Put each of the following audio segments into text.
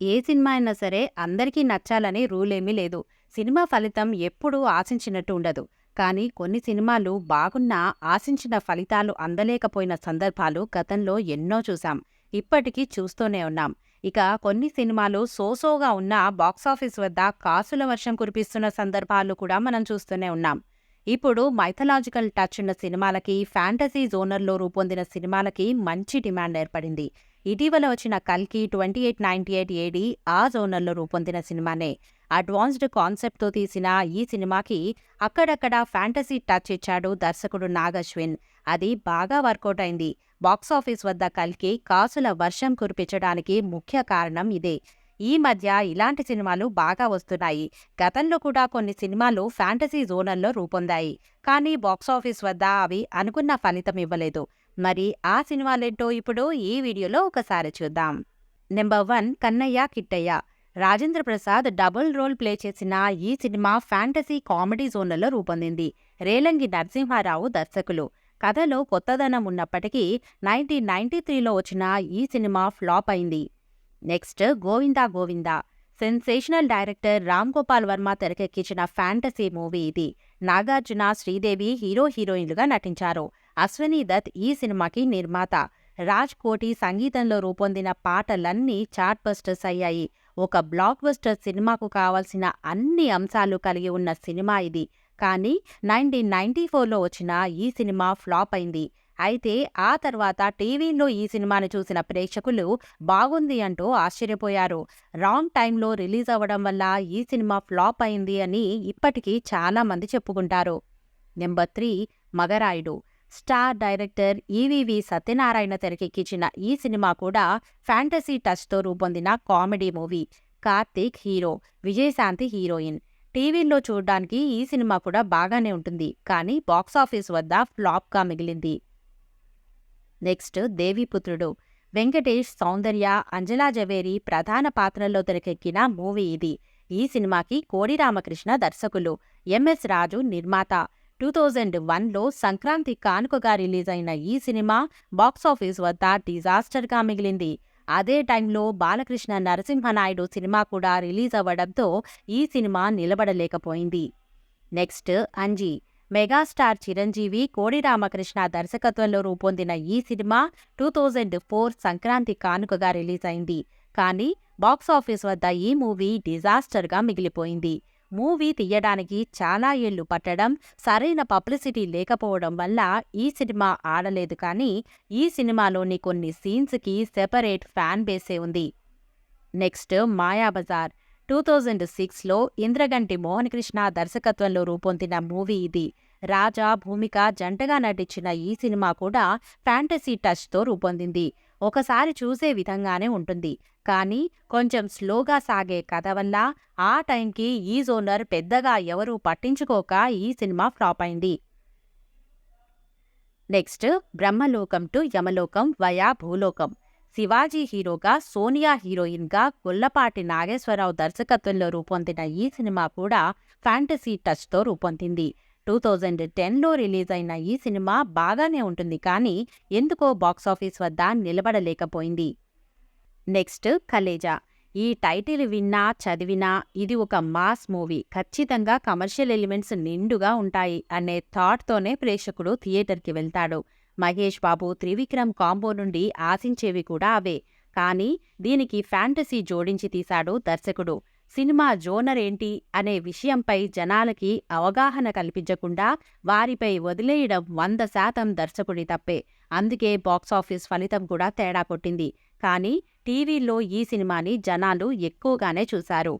ఏ cinema అయినా సరే అందరికీ నచ్చాలని రూలేమీ లేదు. సినిమా ఫలితం ఎప్పుడూ ఆశించినట్టు ఉండదు. కానీ కొన్ని సినిమాలు బాగున్నా ఆశించిన ఫలితాలు అందలేకపోయిన సందర్భాలు గతంలో ఎన్నో చూశాం. ఇప్పటికీ చూస్తూనే ఉన్నాం. ఇక కొన్ని సినిమాలు సోసోగా ఉన్న బాక్సాఫీస్ వద్ద కాసుల వర్షం కురిపిస్తున్న సందర్భాలు కూడా మనం చూస్తూనే ఉన్నాం. ఇప్పుడు మైథలాజికల్ టచ్ ఉన్న సినిమాలకి, ఫ్యాంటసీ జోనర్‌లో రూపొందిన సినిమాలకి మంచి డిమాండ్ ఏర్పడింది. ఇటీవల వచ్చిన 'కల్కి', 2898 ఏడీ ఆ జోనర్‌లో రూపొందిన సినిమానే. అడ్వాన్స్డ్ కాన్సెప్ట్‌తో తీసిన ఈ సినిమాకి అక్కడక్కడ ఫ్యాంటసీ టచ్ ఇచ్చాడు దర్శకుడు నాగశ్విన్ అది బాగా వర్కౌట్ అయింది. బాక్సాఫీస్ వద్ద 'కల్కి' కాసుల వర్షం కురిపించడానికి ముఖ్య కారణం ఇదే. ఈ మధ్య ఇలాంటి సినిమాలు బాగా వస్తున్నాయి. గతంలో కూడా కొన్ని సినిమాలు ఫ్యాంటసీ జోనల్లో రూపొందాయి. కానీ బాక్సాఫీస్ వద్ద అవి అనుకున్న ఫలితం ఇవ్వలేదు. మరి ఆ సినిమాలేంటో ఇప్పుడు ఈ వీడియోలో ఒకసారి చూద్దాం. Number one 'Kannayya Kittayya' Rajendra Prasad double role play చేసిన ఈ సినిమా ఫ్యాంటసీ కామెడీ జోన్లలో రూపొందింది. రేలంగి నరసింహారావు దర్శకులు. కథలో కొత్తదనం ఉన్నప్పటికీ 1993లో వచ్చిన ఈ సినిమా ఫ్లాప్ అయింది. Next 'Govinda Govinda' sensational director Ram Gopal Varma తెరకెక్కించిన ఫ్యాంటసీ మూవీ ఇది. నాగార్జున, శ్రీదేవి హీరో హీరోయిన్లుగా నటించారు. అశ్వనీ దత్ ఈ సినిమాకి నిర్మాత. రాజ్ కోటి సంగీతంలో రూపొందిన పాటలన్నీ చాట్ బస్టర్స్ అయ్యాయి. ఒక బ్లాక్ బస్టర్ సినిమాకు కావాల్సిన అన్ని అంశాలు కలిగి ఉన్న సినిమా ఇది. కానీ 1994లో వచ్చిన ఈ సినిమా ఫ్లాప్ అయింది. అయితే ఆ తర్వాత టీవీలో ఈ సినిమాను చూసిన ప్రేక్షకులు బాగుంది అంటూ ఆశ్చర్యపోయారు. రాంగ్ టైంలో రిలీజ్ అవ్వడం వల్ల ఈ సినిమా ఫ్లాప్ అయింది అని ఇప్పటికీ చాలా మంది చెప్పుకుంటారు. Number three 'Magarayudu' star director EVV Satyanarayana తెరకెక్కించిన ఈ సినిమా కూడా ఫ్యాంటసీ టచ్‌తో రూపొందిన comedy movie. Karthik hero, Vijayashanti heroine. టీవీల్లో చూడడానికి ఈ సినిమా కూడా బాగానే ఉంటుంది. కానీ బాక్సాఫీస్ వద్ద ఫ్లాప్‌గా మిగిలింది. నెక్స్ట్ దేవిపుత్రుడు వెంకటేష్, సౌందర్య, అంజలా జవేరి ప్రధాన పాత్రల్లో తెరకెక్కిన మూవీ ఇది. ఈ సినిమాకి కోడి రామకృష్ణ దర్శకులు. ఎంఎస్ రాజు నిర్మాత. 2001లో సంక్రాంతి కానుకగా రిలీజ్ అయిన ఈ సినిమా బాక్సాఫీస్ వద్ద డిజాస్టర్‌గా మిగిలింది. అదే టైంలో బాలకృష్ణ నరసింహనాయుడు సినిమా కూడా రిలీజ్ అవ్వడంతో ఈ సినిమా నిలబడలేకపోయింది. నెక్స్ట్ 'అంజీ' మెగాస్టార్ చిరంజీవి, కోడి రామకృష్ణ దర్శకత్వంలో రూపొందిన ఈ సినిమా 2004 సంక్రాంతి కానుకగా రిలీజ్ అయింది. కానీ బాక్సాఫీస్ వద్ద ఈ మూవీ డిజాస్టర్‌గా మిగిలిపోయింది. మూవీ తీయడానికి చాలా ఏళ్ళు పట్టడం, సరైన పబ్లిసిటీ లేకపోవడం వల్ల ఈ సినిమా ఆడలేదు కానీ ఈ సినిమాలోని కొన్ని సీన్స్‌కి సెపరేట్ ఫ్యాన్ బేసే ఉంది. నెక్స్ట్ 'మాయాబజార్' 2006లో ఇంద్రగంటి మోహనకృష్ణ దర్శకత్వంలో రూపొందిన మూవీ ఇది. రాజా, భూమిక జంటగా నటించిన ఈ సినిమా కూడా ఫ్యాంటసీ టచ్‌తో రూపొందింది. ఒకసారి చూసే విధంగానే ఉంటుంది. కానీ కొంచెం స్లోగా సాగే కథ వల్ల ఆ టైంకి ఈ జోనర్ పెద్దగా ఎవరూ పట్టించుకోక ఈ సినిమా ఫ్లాప్ అయింది. Next 'Brahmalokam to Yamalokam via Bhulokam' Sivaji హీరోగా, సోనియా హీరోయిన్‌గా గొల్లపాటి నాగేశ్వరరావు దర్శకత్వంలో రూపొందిన ఈ సినిమా కూడా ఫ్యాంటసీ టచ్‌తో రూపొందింది. 2010లో రిలీజ్ అయిన ఈ సినిమా బాగానే ఉంటుంది కానీ ఎందుకో బాక్సాఫీస్ వద్ద నిలబడలేకపోయింది. నెక్స్ట్ 'కలేజా' ఈ టైటిల్ విన్నా, చదివినా ఇది ఒక మాస్ మూవీ ఖచ్చితంగా కమర్షియల్ ఎలిమెంట్స్ నిండుగా ఉంటాయి అనే థాట్‌తోనే ప్రేక్షకుడు థియేటర్‌కి వెళ్తాడు. మహేష్ బాబు, త్రివిక్రమ్ కాంబో నుండి ఆశించేవి కూడా అవే. కానీ దీనికి ఫ్యాంటసీ జోడించి తీశాడు దర్శకుడు. సినిమా జోనర్ ఏంటి అనే విషయంపై జనాలకి అవగాహన కల్పించకుండా వారిపై వదిలేయడం 100% దర్శకుడి తప్పే. అందుకే బాక్సాఫీస్ ఫలితం కూడా తేడా కొట్టింది. కానీ టీవీల్లో ఈ సినిమాని జనాలు ఎక్కువగానే చూశారు.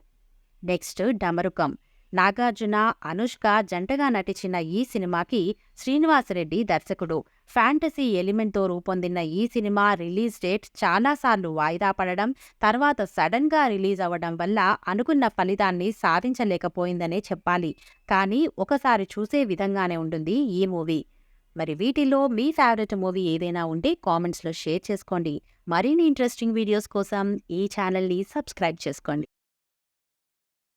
నెక్స్ట్ 'డమరుకం' నాగార్జున, అనుష్క జంటగా నటించిన ఈ సినిమాకి శ్రీనివాసరెడ్డి దర్శకుడు. ఫ్యాంటసీ ఎలిమెంట్‌తో రూపొందిన ఈ సినిమా రిలీజ్ డేట్ చాలా సార్లు వాయిదా పడడం, తర్వాత సడన్గా రిలీజ్ అవ్వడం వల్ల అనుకున్న ఫలితాన్ని సాధించలేకపోయిందనే చెప్పాలి. కానీ ఒకసారి చూసే విధంగానే ఉంటుంది ఈ మూవీ. మరి వీటిలో మీ ఫేవరెట్ మూవీ ఏదైనా ఉంటే కామెంట్స్‌లో షేర్ చేసుకోండి. మరిన్ని ఇంట్రెస్టింగ్ వీడియోస్ కోసం ఈ ఛానల్‌ని సబ్స్క్రైబ్ చేసుకోండి.